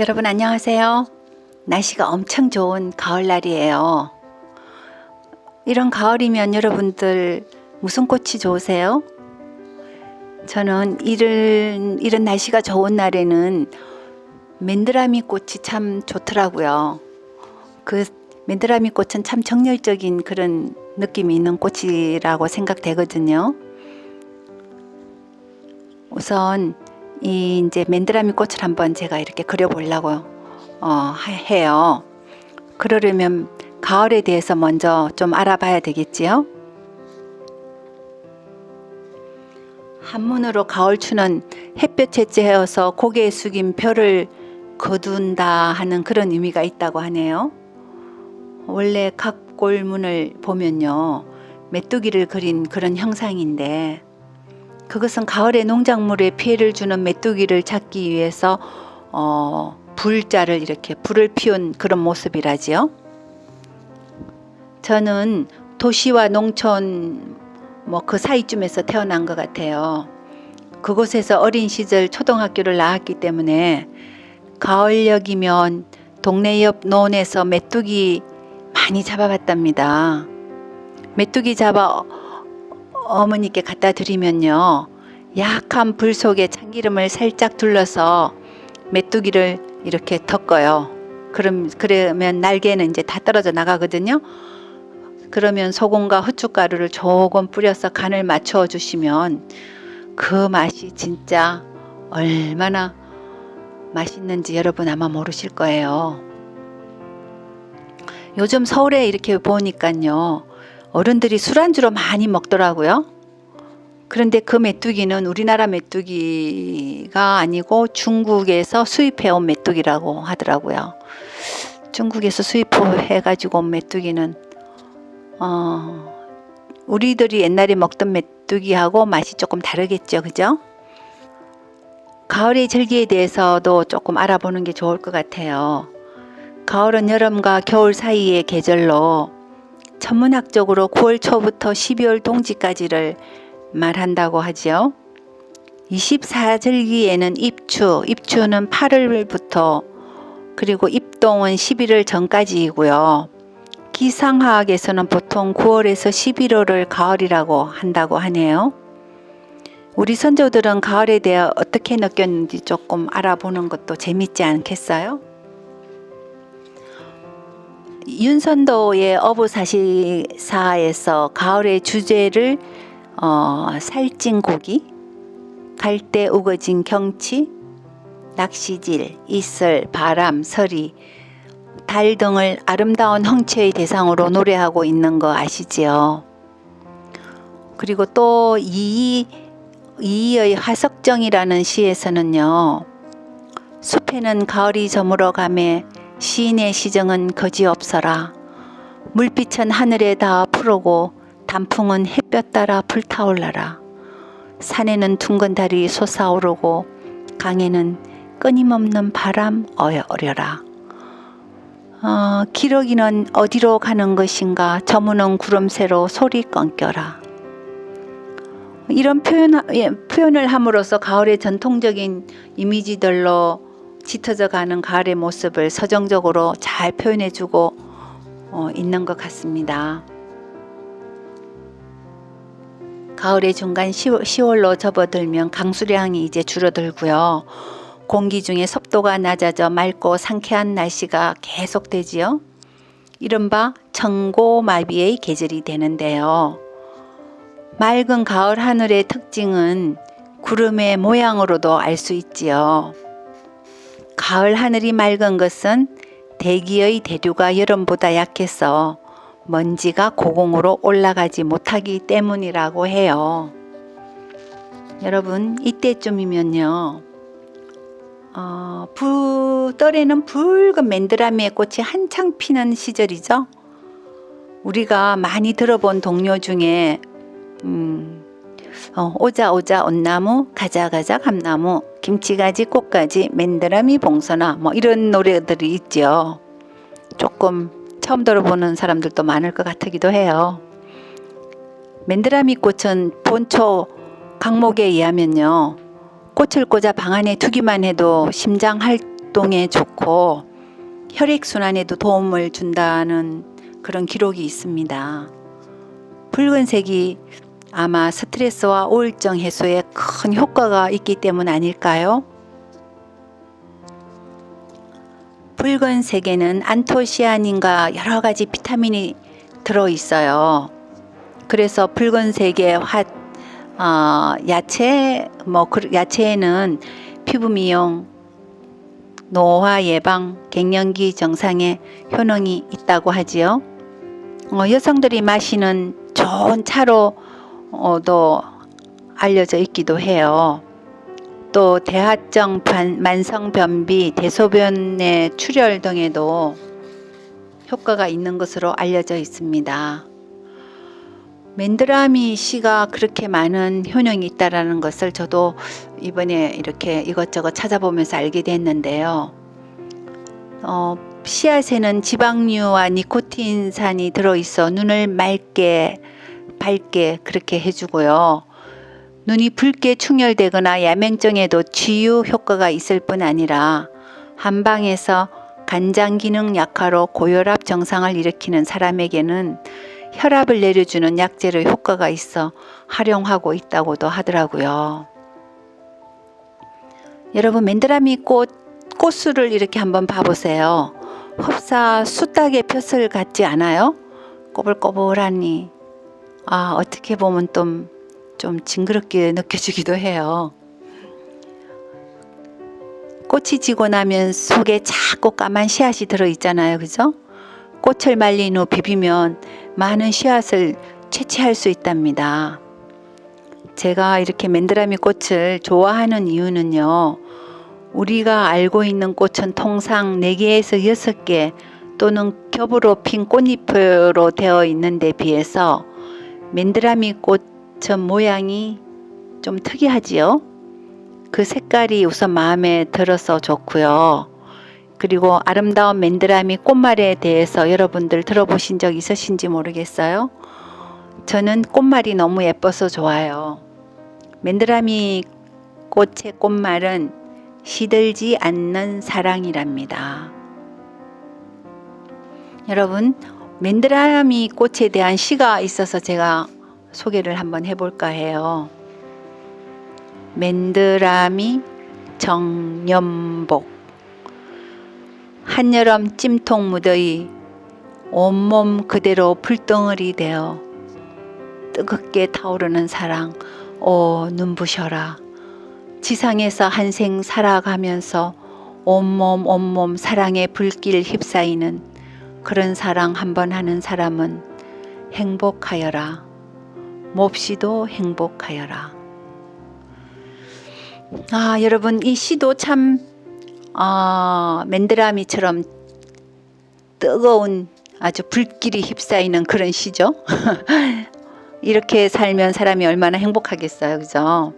여러분 안녕하세요. 날씨가 엄청 좋은 가을날이에요. 이런 가을이면 여러분들 무슨 꽃이 좋으세요? 저는 이런, 이런 날씨가 좋은 날에는 맨드라미 꽃이 참 좋더라고요. 그 맨드라미 꽃은 참 정열적인 그런 느낌이 있는 꽃이라고 생각되거든요. 우선 이 이제 맨드라미 꽃을 한번 제가 이렇게 그려보려고 어, 하- 해요. 그러려면 가을에 대해서 먼저 좀 알아봐야 되겠지요. 한문으로 가을추는 햇볕에 쬐어서 고개 숙인 별을 거둔다 하는 그런 의미가 있다고 하네요. 원래 각 골문을 보면요. 메뚜기를 그린 그런 형상인데 그것은 가을에 농작물에 피해를 주는 메뚜기를 잡기 위해서 어, 불자를 이렇게 불을 피운 그런 모습이라지요. 저는 도시와 농촌 뭐 그 사이쯤에서 태어난 것 같아요. 그곳에서 어린 시절 초등학교를 나왔기 때문에 가을녘이면 동네 옆 논에서 메뚜기 많이 잡아봤답니다. 메뚜기 잡아 어머니께 갖다 드리면요. 약한 불 속에 참기름을 살짝 둘러서 메뚜기를 이렇게 덮어요. 그럼 그러면 날개는 이제 다 떨어져 나가거든요. 그러면 소금과 후춧가루를 조금 뿌려서 간을 맞춰 주시면 그 맛이 진짜 얼마나 맛있는지 여러분 아마 모르실 거예요. 요즘 서울에 이렇게 보니까요. 어른들이 술안주로 많이 먹더라고요. 그런데 그 메뚜기는 우리나라 메뚜기가 아니고 중국에서 수입해온 메뚜기라고 하더라고요. 중국에서 수입해가지고 온 메뚜기는 어, 우리들이 옛날에 먹던 메뚜기하고 맛이 조금 다르겠죠, 그죠? 가을의 절기에 대해서도 조금 알아보는 게 좋을 것 같아요. 가을은 여름과 겨울 사이의 계절로 천문학적으로 9월 초부터 12월 동지까지를 말한다고 하지요. 24절기에는 입추, 입추는 8월부터 그리고 입동은 11월 전까지이고요. 기상화학에서는 보통 9월에서 11월을 가을이라고 한다고 하네요. 우리 선조들은 가을에 대해 어떻게 느꼈는지 조금 알아보는 것도 재밌지 않겠어요? 윤선도의 어부사시사에서 가을의 주제를 어, 살찐 고기, 갈대 우거진 경치, 낚시질, 이슬, 바람, 서리, 달 등을 아름다운 홍채의 대상으로 노래하고 있는 거 아시지요? 그리고 또 이, 이의 화석정이라는 시에서는요, 숲에는 가을이 저물어 가매 시인의 시정은 거지 없어라. 물빛은 하늘에 닿아 푸르고 단풍은 햇볕 따라 불타올라라. 산에는 둥근 달이 솟아오르고 강에는 끊임없는 바람 어여려라. 어, 기러기는 어디로 가는 것인가 저무는 구름새로 소리 꺾여라. 이런 표현, 예, 표현을 함으로써 가을의 전통적인 이미지들로 짙어져 가는 가을의 모습을 서정적으로 잘 표현해 주고 어, 있는 것 같습니다. 가을의 중간 10월, 로 접어들면 강수량이 이제 줄어들고요. 공기 중에 습도가 낮아져 맑고 상쾌한 날씨가 계속되지요. 이른바 청고마비의 계절이 되는데요. 맑은 가을 하늘의 특징은 구름의 모양으로도 알 수 있지요. 가을 하늘이 맑은 것은 대기의 대류가 여름보다 약해서 먼지가 고공으로 올라가지 못하기 때문이라고 해요. 여러분, 이때쯤이면요. 어, 부 떨에는 붉은 맨드라미의 꽃이 한창 피는 시절이죠. 우리가 많이 들어본 동요 중에 음, 어, 오자 오자 온나무 가자 가자 감나무 김치가지 꽃가지 맨드라미 봉선아 뭐 이런 노래들이 있죠. 조금 처음 들어보는 사람들도 많을 것 같기도 해요. 맨드라미 꽃은 본초 강목에 의하면요. 꽃을 꽂아 방 안에 두기만 해도 심장 할 활동에 좋고 혈액 순환에도 도움을 준다는 그런 기록이 있습니다. 붉은색이 아마 스트레스와 우울증 해소에 큰 효과가 있기 때문 아닐까요? 붉은 색에는 안토시아닌과 여러 가지 비타민이 들어 있어요. 그래서 붉은색의 화, 어, 야채, 뭐, 그- 야채에는 피부 미용, 노화 예방, 갱년기 정상에 효능이 있다고 하지요. 어, 여성들이 마시는 좋은 차로 도 알려져 있기도 해요. 또 대하증, 반- 만성변비, 대소변의 출혈 등에도 효과가 있는 것으로 알려져 있습니다. 맨드라미 씨가 그렇게 많은 효능이 있다라는 것을 저도 이번에 이렇게 이것저것 찾아보면서 알게 됐는데요. 어, 씨앗에는 지방류와 니코틴산이 들어있어 눈을 맑게 밝게 그렇게 해주고요. 눈이 붉게 충혈되거나 야맹증에도 치유 효과가 있을 뿐 아니라 한방에서 간장 기능 약화로 고혈압 정상을 일으키는 사람에게는 혈압을 내려주는 약재로 효과가 있어 활용하고 있다고도 하더라고요. 여러분 맨드라미 꽃 꽃술을 이렇게 한번 봐보세요. 흡사 수탉의 벼슬 같지 않아요? 꼬불꼬불하니 아 어떻게 보면 좀, 좀 징그럽게 느껴지기도 해요. 꽃이 지고 나면 속에 자꾸 까만 씨앗이 들어 있잖아요. 그죠? 꽃을 말린 후 비비면 많은 씨앗을 채취할 수 있답니다. 제가 이렇게 맨드라미 꽃을 좋아하는 이유는요. 우리가 알고 있는 꽃은 통상 4개에서 6개 또는 겹으로 핀 꽃잎으로 되어 있는데 비해서 맨드라미 꽃은 모양이 좀 특이하지요. 그 색깔이 우선 마음에 들어서 좋고요. 그리고 아름다운 맨드라미 꽃말에 대해서 여러분들 들어보신 적 있으신지 모르겠어요. 저는 꽃말이 너무 예뻐서 좋아요. 맨드라미 꽃의 꽃말은 시들지 않는 사랑이랍니다. 여러분, 맨드라미 꽃에 대한 시가 있어서 제가 소개를 한번 해볼까 해요. 맨드라미 정연복 한여름 찜통 무더위 온몸 그대로 불덩어리 되어 뜨겁게 타오르는 사랑 오 눈부셔라 지상에서 한생 살아가면서 온몸 온몸 사랑의 불길 휩싸이는 그런 사랑 한 번 하는 사람은 행복하여라 몹시도 행복하여라 아 여러분 이 시도 참 아, 맨드라미처럼 뜨거운 아주 불길이 휩싸이는 그런 시죠. 이렇게 살면 사람이 얼마나 행복하겠어요. 그죠?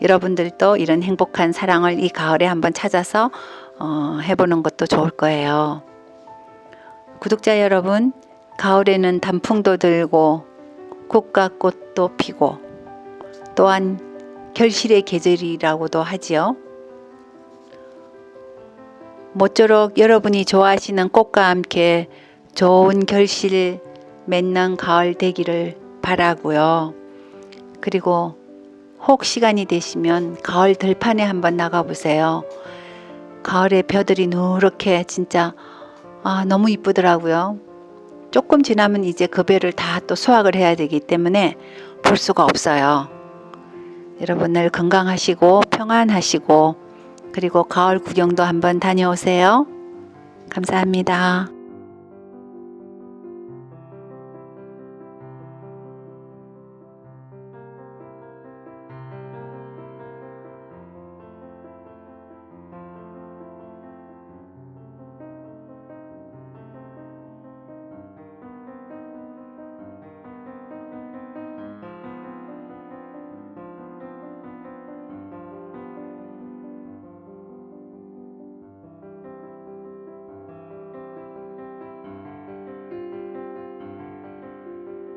여러분들도 이런 행복한 사랑을 이 가을에 한번 찾아서 어, 해보는 것도 좋을 거예요. 구독자 여러분, 가을에는 단풍도 들고 국가꽃도 피고 또한 결실의 계절이라고도 하지요. 모쪼록 여러분이 좋아하시는 꽃과 함께 좋은 결실 맺는 가을 되기를 바라고요. 그리고 혹 시간이 되시면 가을 들판에 한번 나가보세요. 가을에 벼들이 누렇게 진짜 아, 너무 이쁘더라고요. 조금 지나면 이제 그 벼를 다 또 수확을 해야 되기 때문에 볼 수가 없어요. 여러분 늘 건강하시고 평안하시고 그리고 가을 구경도 한번 다녀오세요. 감사합니다.